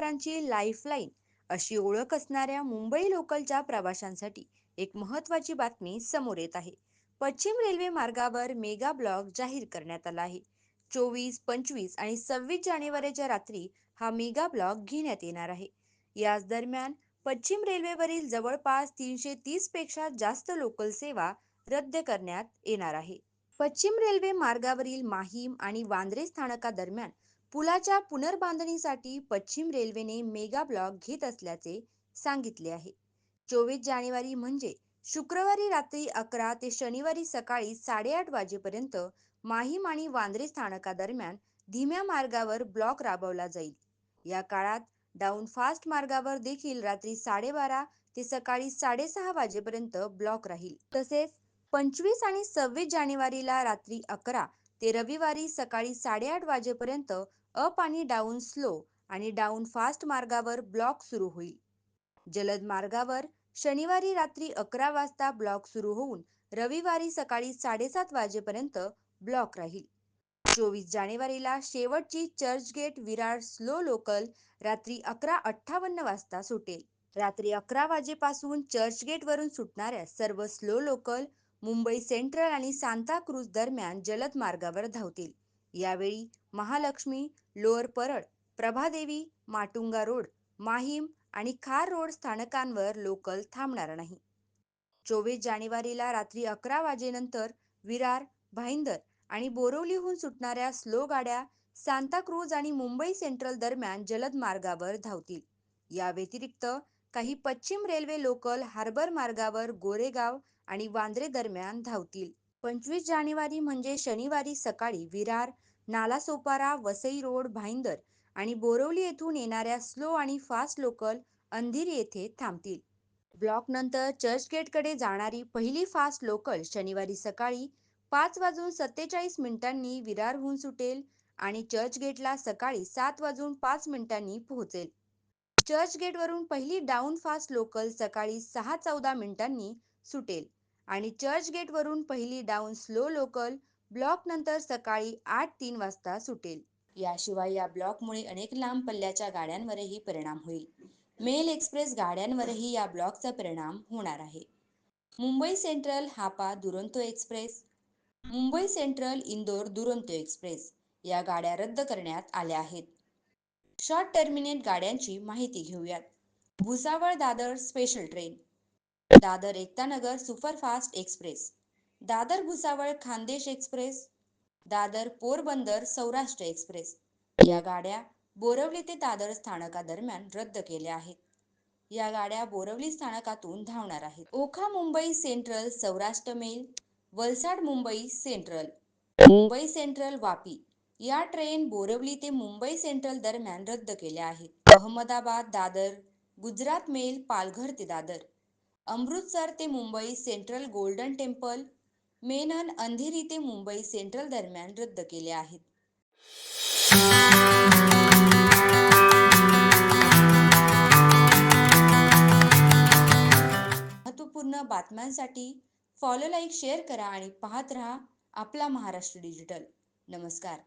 मुंबईकरांची lifeline अशी ओळख असणाऱ्या मुंबई लोकलच्या प्रवाशांसाठी एक महत्त्वाची बातमी समोर येत आहे. पश्चिम रेल्वे मार्गावर मेगा ब्लॉक जाहीर करण्यात आला आहे. चोवीस पंचवीस आणि सव्वीस जानेवारीच्या रात्री हा मेगा ब्लॉक घेण्यात येणार आहे. याच दरम्यान पश्चिम रेल्वेवरील जवळपास तीनशे तीसपेक्षा जास्त लोकल सेवा रद्द करण्यात येणार आहे. पश्चिम रेल्वे मार्गावरील माहीम आणि वांद्रे स्थानकादरम्यान पुलाच्या पुनर्बांधणीसाठी पश्चिम रेल्वेने मेगा ब्लॉक घेत असल्याचे सांगितले आहे. चोवीस जानेवारी म्हणजे शुक्रवारी रात्री अकरा ते शनिवारी सकाळी साडेआठ वाजेपर्यंत माहीम आणि वांद्रे स्थानकादरम्यान धीम्या मार्गावर ब्लॉक राबवला जाईल. या काळात डाऊन फास्ट मार्गावर देखील रात्री साडेबारा ते सकाळी साडेसहा वाजेपर्यंत ब्लॉक राहील. तसेच पंचवीस आणि सव्वीस जानेवारीला रात्री अकरा ते रविवारी सकाळी साडेआठ वाजेपर्यंत अप आणि डाऊन स्लो आणि डाऊन फास्ट मार्गावर ब्लॉक सुरू होईल. जलद मार्गावर शनिवारी रात्री अकरा वाजता ब्लॉक सुरू होऊन रविवारी सकाळी साडेसात वाजेपर्यंत ब्लॉक राहील. चोवीस जानेवारीला शेवटची चर्चगेट विरार स्लो लोकल रात्री अकरा अठ्ठावन्न वाजता सुटेल. रात्री अकरा वाजेपासून चर्चगेटवरून सुटणाऱ्या सर्व स्लो लोकल मुंबई सेंट्रल आणि सांताक्रूज दरम्यान जलद मार्गावर धावतील. यावेळी महालक्ष्मी लोअर परळ प्रभादेवी माटुंगा रोड माहीम आणि खार रोड स्थानकांवर लोकल थांबणार नाही. चोवीस जानेवारीला रात्री अकरा वाजेनंतर विरार भाईंदर आणि बोरवलीहून सुटणाऱ्या स्लो गाड्या सांताक्रूज आणि मुंबई सेंट्रल दरम्यान जलद मार्गावर धावतील. या व्यतिरिक्त काही पश्चिम रेल्वे लोकल हार्बर मार्गावर गोरेगाव आणि वांद्रे दरम्यान धावतील. पंचवीस जानेवारी म्हणजे शनिवारी सकाळी विरार नालासोपारा वसई रोड भाईंदर आणि बोरवली येथून येणाऱ्या स्लो आणि फास्ट लोकल अंधेर येथे थांबतील. ब्लॉकनंतर चर्चगेटकडे जाणारी पहिली फास्ट लोकल शनिवारी सकाळी पाच वाजून सत्तेचाळीस मिनिटांनी विरारहून सुटेल आणि चर्चगेटला सकाळी सात वाजून पाच मिनिटांनी पोहोचेल. चर्चगेटवरून पहिली डाऊन फास्ट लोकल सकाळी सहा चौदा मिनिटांनी सुटेल. आणि चर्चगेटवरून पहिली डाऊन स्लो लोकल ब्लॉकनंतर सकाळी आठ तीन वाजता सुटेल. याशिवाय या ब्लॉकमुळे अनेक लांब पल्ल्याच्या गाड्यांवरही परिणाम होईल. मेल एक्सप्रेस गाड्यांवरही या ब्लॉकचा परिणाम होणार आहे. Mumbai central Hapa Duronto express Mumbai central Indore Duronto express या गाड्या रद्द करण्यात आल्या आहेत. शॉर्ट टर्मिनेट गाड्यांची माहिती घेऊयात. Bhusawal Dadar special train Dadar Ektanagar superfast express. Dadar Bhusawal Khandesh express. Dadar Porbandar Saurashtra express. या गाड्या बोरवली ते दादर स्थानकादरम्यान रद्द केल्या आहेत. या गाड्या बोरवली स्थानकातून धावणार आहेत. Okha Mumbai central Saurashtra mail. Valsad Mumbai central. Mumbai central Vapi. या ट्रेन बोरवली ते मुंबई सेंट्रल दरम्यान रद्द केल्या आहेत. अहमदाबाद दादर. गुजरात मेल पालघर ते दादर. अमृतसर ते मुंबई सेंट्रल गोल्डन टेम्पल मेनन अंधेरी ते मुंबई सेंट्रल दरम्यान रद्द केल्या आहेत. महत्त्वपूर्ण बातम्यांसाठी फॉलो लाईक शेअर करा आणि पाहत रहा आपला महाराष्ट्र डिजिटल नमस्कार.